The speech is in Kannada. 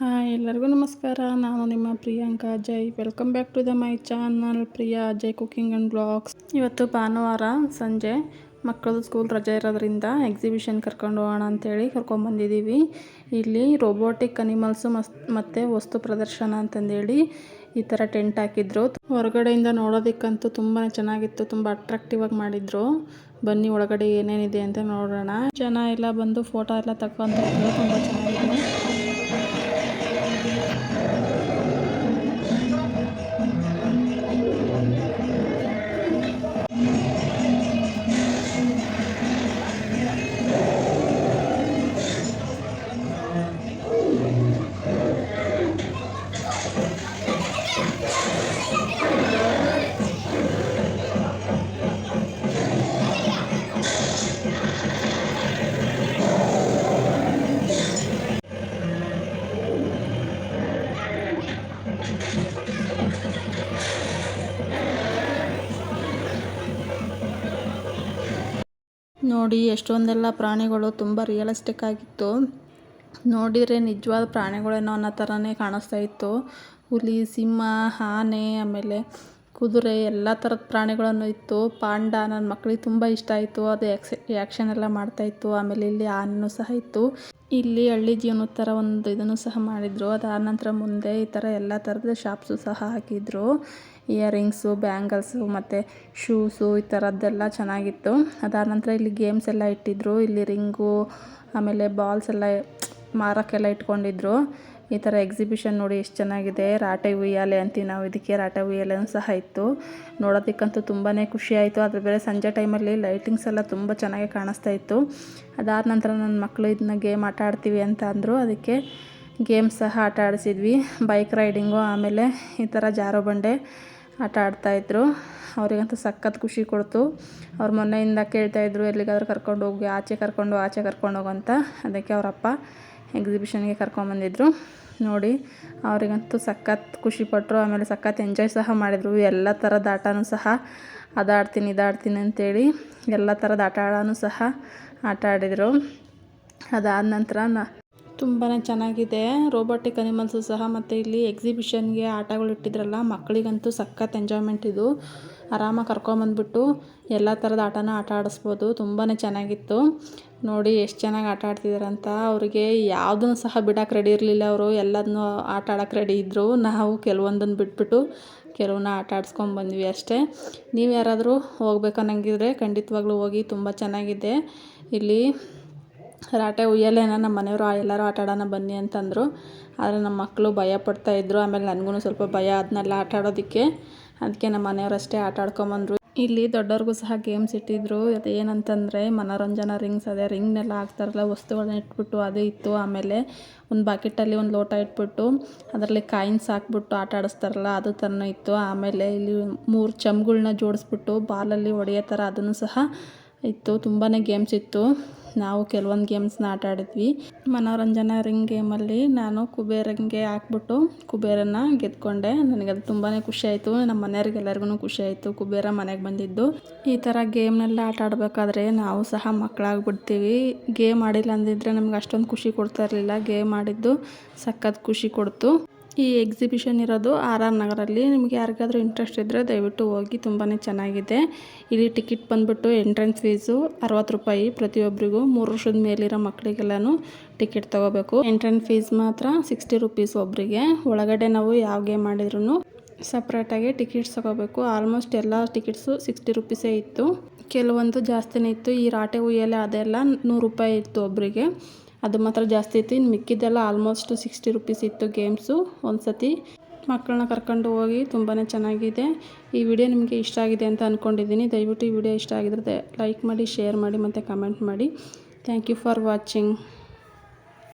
ಹಾಯ್, ಎಲ್ಲರಿಗೂ ನಮಸ್ಕಾರ. ನಾನು ನಿಮ್ಮ Priyanka Ajay welcome back to the my channel Priya Ajay cooking and blogs ಇವತ್ತು ಭಾನುವಾರ ಸಂಜೆ ಮಕ್ಕಳದು ಸ್ಕೂಲ್ ರಜೆ ಇರೋದ್ರಿಂದ ಎಕ್ಸಿಬಿಷನ್ ಕರ್ಕೊಂಡು ಹೋಗೋಣ ಅಂಥೇಳಿ ಕರ್ಕೊಂಡ್ಬಂದಿದ್ದೀವಿ ಇಲ್ಲಿ ರೋಬೋಟಿಕ್ ಅನಿಮಲ್ಸು ಮಸ್, ಮತ್ತು ವಸ್ತು ಪ್ರದರ್ಶನ ಅಂತಂದೇಳಿ ಈ ಥರ ಟೆಂಟ್ ಹಾಕಿದ್ರು. ಹೊರಗಡೆಯಿಂದ ನೋಡೋದಕ್ಕಂತೂ ತುಂಬಾ ಚೆನ್ನಾಗಿತ್ತು, ತುಂಬ ಅಟ್ರಾಕ್ಟಿವ್ ಆಗಿ ಮಾಡಿದ್ರು. ಬನ್ನಿ, ಒಳಗಡೆ ಏನೇನಿದೆ ಅಂತ ನೋಡೋಣ. ಜನ ಎಲ್ಲ ಬಂದು ಫೋಟೋ ಎಲ್ಲ ತಗೊಂತ ತುಂಬ ಚೆನ್ನಾಗಿದೆ. ನೋಡಿ, ಎಷ್ಟೊಂದೆಲ್ಲ ಪ್ರಾಣಿಗಳು ತುಂಬ ರಿಯಲಿಸ್ಟಿಕ್ ಆಗಿತ್ತು. ನೋಡಿದರೆ ನಿಜವಾದ ಪ್ರಾಣಿಗಳೇನೋ ಅನ್ನೋ ಥರನೇ ಕಾಣಿಸ್ತಾ ಇತ್ತು. ಹುಲಿ, ಸಿಂಹ, ಆನೆ, ಆಮೇಲೆ ಕುದುರೆ ಎಲ್ಲ ಥರದ ಪ್ರಾಣಿಗಳನ್ನು ಇತ್ತು. ಪಾಂಡ ನನ್ನ ಮಕ್ಕಳಿಗೆ ತುಂಬ ಇಷ್ಟ ಆಯಿತು. ಅದು ಆ್ಯಕ್ಸ್ ಆ್ಯಕ್ಷನ್ ಎಲ್ಲ ಮಾಡ್ತಾಯಿತ್ತು ಆಮೇಲೆ ಇಲ್ಲಿ ಆನೆನೂ ಸಹ ಇತ್ತು. ಇಲ್ಲಿ ಹಳ್ಳಿ ಜೀವನದ ಥರ ಒಂದು ಇದನ್ನು ಸಹ ಮಾಡಿದರು. ಅದಾದ ನಂತರ ಮುಂದೆ ಈ ಥರ ಎಲ್ಲ ಥರದ ಶಾಪ್ಸು ಸಹ ಹಾಕಿದ್ರು. ಇಯರಿಂಗ್ಸು ಬ್ಯಾಂಗಲ್ಸು ಮತ್ತು ಶೂಸು ಈ ಥರದ್ದೆಲ್ಲ ಚೆನ್ನಾಗಿತ್ತು. ಅದಾದ ನಂತರ ಇಲ್ಲಿ ಗೇಮ್ಸ್ ಎಲ್ಲ ಇಟ್ಟಿದ್ರು. ಇಲ್ಲಿ ರಿಂಗು, ಆಮೇಲೆ ಬಾಲ್ಸ್ ಎಲ್ಲ ಮಾರೋಕ್ಕೆಲ್ಲ ಇಟ್ಕೊಂಡಿದ್ರು. ಈ ಥರ ಎಕ್ಸಿಬಿಷನ್ ನೋಡಿ ಎಷ್ಟು ಚೆನ್ನಾಗಿದೆ. ರಾಟೆ ಉಯ್ಯಾಲೆ ಅಂತೀವಿ ನಾವು. ಇದಕ್ಕೆ ರಾಟೆ ಉಯ್ಯಾಲೆನೂ ಸಹ ಇತ್ತು. ನೋಡೋದಕ್ಕಂತೂ ತುಂಬಾ ಖುಷಿ ಆಯಿತು. ಅದ್ರ ಬೇರೆ ಸಂಜೆ ಟೈಮಲ್ಲಿ ಲೈಟಿಂಗ್ಸ್ ಎಲ್ಲ ತುಂಬ ಚೆನ್ನಾಗಿ ಕಾಣಿಸ್ತಾ ಇತ್ತು. ಅದಾದ ನಂತರ ನನ್ನ ಮಕ್ಕಳು ಇದನ್ನ ಗೇಮ್ ಆಟ ಆಡ್ತೀವಿ ಅಂತ ಅಂದರು. ಅದಕ್ಕೆ ಗೇಮ್ ಸಹ ಆಟ ಆಡಿಸಿದ್ವಿ. ಬೈಕ್ ರೈಡಿಂಗು ಆಮೇಲೆ ಈ ಥರ ಜಾರೋ ಬಂಡೆ ಆಟ ಆಡ್ತಾಯಿದ್ರು ಅವರಿಗಂತೂ ಸಖತ್ ಖುಷಿ ಕೊಡ್ತು. ಅವ್ರು ಮೊನ್ನೆಯಿಂದ ಕೇಳ್ತಾಯಿದ್ರು ಎಲ್ಲಿಗಾದ್ರೂ ಕರ್ಕೊಂಡು ಹೋಗಿ ಆಚೆ ಕರ್ಕೊಂಡು ಆಚೆ ಕರ್ಕೊಂಡು ಹೋಗಂತ ಅದಕ್ಕೆ ಅವರಪ್ಪ ಎಕ್ಸಿಬಿಷನ್ಗೆ ಕರ್ಕೊಂಬಂದಿದ್ರು. ನೋಡಿ. ಅವರಿಗಂತೂ ಸಖತ್ ಖುಷಿಪಟ್ಟರು ಆಮೇಲೆ ಸಖತ್ ಎಂಜಾಯ್ ಸಹ ಮಾಡಿದರು. ಎಲ್ಲ ಥರದ ಆಟನೂ ಸಹ ಅದಾಡ್ತೀನಿ, ಇದಾಡ್ತೀನಿ ಅಂತೇಳಿ ಎಲ್ಲ ಥರದ ಆಟ ಆಡೋನು ಸಹ ಆಟ ಆಡಿದರು. ಅದಾದ ನಂತರ ನ ತುಂಬಾ ಚೆನ್ನಾಗಿದೆ. ರೋಬೋಟಿಕ್ ಅನಿಮಲ್ಸು ಸಹ ಮತ್ತು ಇಲ್ಲಿ ಎಕ್ಸಿಬಿಷನ್ಗೆ ಆಟಗಳು ಇಟ್ಟಿದ್ರಲ್ಲ, ಮಕ್ಕಳಿಗಂತೂ ಸಖತ್ ಎಂಜಾಯ್ಮೆಂಟ್ ಇದು. ಆರಾಮಾಗಿ ಕರ್ಕೊಂಬಂದ್ಬಿಟ್ಟು ಎಲ್ಲ ಥರದ ಆಟನ ಆಟ ಆಡಿಸ್ಬೋದು. ತುಂಬಾ ಚೆನ್ನಾಗಿತ್ತು. ನೋಡಿ ಎಷ್ಟು ಚೆನ್ನಾಗಿ ಆಟ ಆಡ್ತಿದ್ದಾರಂತ ಅವರಿಗೆ ಯಾವುದನ್ನು ಸಹ ಬಿಡೋಕೆ ರೆಡಿ ಇರಲಿಲ್ಲ ಅವರು. ಎಲ್ಲದನ್ನೂ ಆಟ ಆಡೋಕೆ ರೆಡಿ ಇದ್ದರು ನಾವು ಕೆಲವೊಂದನ್ನು ಬಿಟ್ಬಿಟ್ಟು ಕೆಲವನ್ನ ಆಟ ಆಡ್ಸ್ಕೊಂಬಂದ್ವಿ ಅಷ್ಟೇ. ನೀವು ಯಾರಾದರೂ ಹೋಗ್ಬೇಕನ್ನಂಗಿದ್ರೆ ಖಂಡಿತವಾಗ್ಲೂ ಹೋಗಿ ತುಂಬ ಚೆನ್ನಾಗಿದೆ. ಇಲ್ಲಿ ರಾಟೆ ಉಯ್ಯಲೆನ ನಮ್ಮ ಮನೆಯವರು ಎಲ್ಲರೂ ಆಟ ಆಡೋಣ ಬನ್ನಿ ಅಂತಂದರು. ಆದರೆ ನಮ್ಮ ಮಕ್ಕಳು ಭಯ ಪಡ್ತಾಯಿದ್ರು ಆಮೇಲೆ ನನಗೂ ಸ್ವಲ್ಪ ಭಯ ಅದನ್ನೆಲ್ಲ ಆಟ ಆಡೋದಕ್ಕೆ. ಅದಕ್ಕೆ ನಮ್ಮ ಮನೆಯವ್ರು ಅಷ್ಟೇ ಆಟ ಆಡ್ಕೊಂಬಂದರು. ಇಲ್ಲಿ ದೊಡ್ಡವ್ರಿಗೂ ಸಹ ಗೇಮ್ಸ್ ಇಟ್ಟಿದ್ರು. ಅದು ಏನಂತಂದರೆ ಮನೋರಂಜನಾ ರಿಂಗ್ಸ್ ಅದೇ ರಿಂಗ್ನೆಲ್ಲ ಹಾಕ್ತಾರಲ್ಲ ವಸ್ತುಗಳನ್ನ ಇಟ್ಬಿಟ್ಟು ಅದು ಇತ್ತು. ಆಮೇಲೆ ಒಂದು ಬಕೆಟಲ್ಲಿ ಒಂದು ಲೋಟ ಇಟ್ಬಿಟ್ಟು ಅದರಲ್ಲಿ ಕಾಯಿನ್ಸ್ ಹಾಕ್ಬಿಟ್ಟು ಆಟ ಆಡಿಸ್ತಾರಲ್ಲ, ಅದು ಥರನೂ ಇತ್ತು. ಆಮೇಲೆ ಇಲ್ಲಿ ಮೂರು ಚಮ್ಗಳನ್ನ ಜೋಡಿಸ್ಬಿಟ್ಟು ಬಾಲಲ್ಲಿ ಹೊಡೆಯೋ ಥರ ಅದನ್ನು ಸಹ ಇತ್ತು. ತುಂಬಾ ಗೇಮ್ಸ್ ಇತ್ತು. ನಾವು ಕೆಲವೊಂದು ಗೇಮ್ಸ್ನ ಆಟ ಆಡಿದ್ವಿ. ಮನೋರಂಜನಾ ರಿಂಗ್ ಗೇಮಲ್ಲಿ ನಾನು ಕುಬೇರಂಗೆ ಹಾಕ್ಬಿಟ್ಟು ಕುಬೇರನ ಗೆದ್ಕೊಂಡೆ. ನನಗೆ ಅದು ತುಂಬಾ ಖುಷಿ ಆಯಿತು. ನಮ್ಮ ಮನೆಯವ್ರಿಗೆಲ್ಲರಿಗೂ ಖುಷಿ ಆಯಿತು. ಕುಬೇರ ಮನೆಗೆ ಬಂದಿದ್ದು. ಈ ಥರ ಗೇಮ್ನೆಲ್ಲ ಆಟ ಆಡಬೇಕಾದ್ರೆ ನಾವು ಸಹ ಮಕ್ಕಳಾಗ್ಬಿಡ್ತೀವಿ ಗೇಮ್ ಆಡಿಲ್ಲ ಅಂದಿದ್ರೆ ನಮ್ಗೆ ಅಷ್ಟೊಂದು ಖುಷಿ ಕೊಡ್ತಾ ಇರಲಿಲ್ಲ. ಗೇಮ್ ಆಡಿದ್ದು ಸಖತ್ ಖುಷಿ ಕೊಡ್ತು. ಈ ಎಕ್ಸಿಬಿಷನ್ ಇರೋದು ಆರ್ ಆರ್ ನಗರಲ್ಲಿ. ನಿಮ್ಗೆ ಯಾರಿಗಾದ್ರೂ ಇಂಟ್ರೆಸ್ಟ್ ಇದ್ದರೆ ದಯವಿಟ್ಟು ಹೋಗಿ ತುಂಬಾ ಚೆನ್ನಾಗಿದೆ. ಇಲ್ಲಿ ಟಿಕೆಟ್ ಬಂದುಬಿಟ್ಟು ಎಂಟ್ರೆನ್ಸ್ ಫೀಸು ಅರವತ್ತು ರೂಪಾಯಿ ಪ್ರತಿಯೊಬ್ಬರಿಗೂ ಮೂರು ವರ್ಷದ ಮೇಲಿರೋ ಮಕ್ಕಳಿಗೆಲ್ಲನೂ ಟಿಕೆಟ್ ತೊಗೋಬೇಕು. ಎಂಟ್ರೆನ್ಸ್ ಫೀಸ್ ಮಾತ್ರ ಸಿಕ್ಸ್ಟಿ ರುಪೀಸ್ ಒಬ್ಬರಿಗೆ ಒಳಗಡೆ ನಾವು ಯಾವ ಗೇಮ್ ಮಾಡಿದ್ರು ಸಪ್ರೇಟಾಗಿ ಟಿಕೆಟ್ಸ್ ತೊಗೋಬೇಕು. ಆಲ್ಮೋಸ್ಟ್ ಎಲ್ಲ ಟಿಕೆಟ್ಸು ಸಿಕ್ಸ್ಟಿ ರುಪೀಸೇ ಇತ್ತು. ಕೆಲವೊಂದು ಜಾಸ್ತಿನೇ ಇತ್ತು. ಈ ರಾಟೆ ಉಯ್ಯಲೆ ಅದೆಲ್ಲ ನೂರು ರೂಪಾಯಿ ಇತ್ತು ಒಬ್ಬರಿಗೆ ಅದು ಮಾತ್ರ ಜಾಸ್ತಿ ಇತ್ತು. ಇನ್ನು ಮಿಕ್ಕಿದ್ದೆಲ್ಲ ಆಲ್ಮೋಸ್ಟ್ ಸಿಕ್ಸ್ಟಿ ರುಪೀಸ್ ಇತ್ತು ಗೇಮ್ಸು ಒಂದು ಸತಿ ಮಕ್ಕಳನ್ನ ಕರ್ಕೊಂಡು ಹೋಗಿ ತುಂಬಾ ಚೆನ್ನಾಗಿದೆ. ಈ ವಿಡಿಯೋ ನಿಮಗೆ ಇಷ್ಟ ಆಗಿದೆ ಅಂತ ಅಂದ್ಕೊಂಡಿದ್ದೀನಿ ದಯವಿಟ್ಟು ಈ ವಿಡಿಯೋ ಇಷ್ಟ ಆಗಿದ್ರೆ ಲೈಕ್ ಮಾಡಿ ಶೇರ್ ಮಾಡಿ ಮತ್ತು ಕಮೆಂಟ್ ಮಾಡಿ. Thank you for watching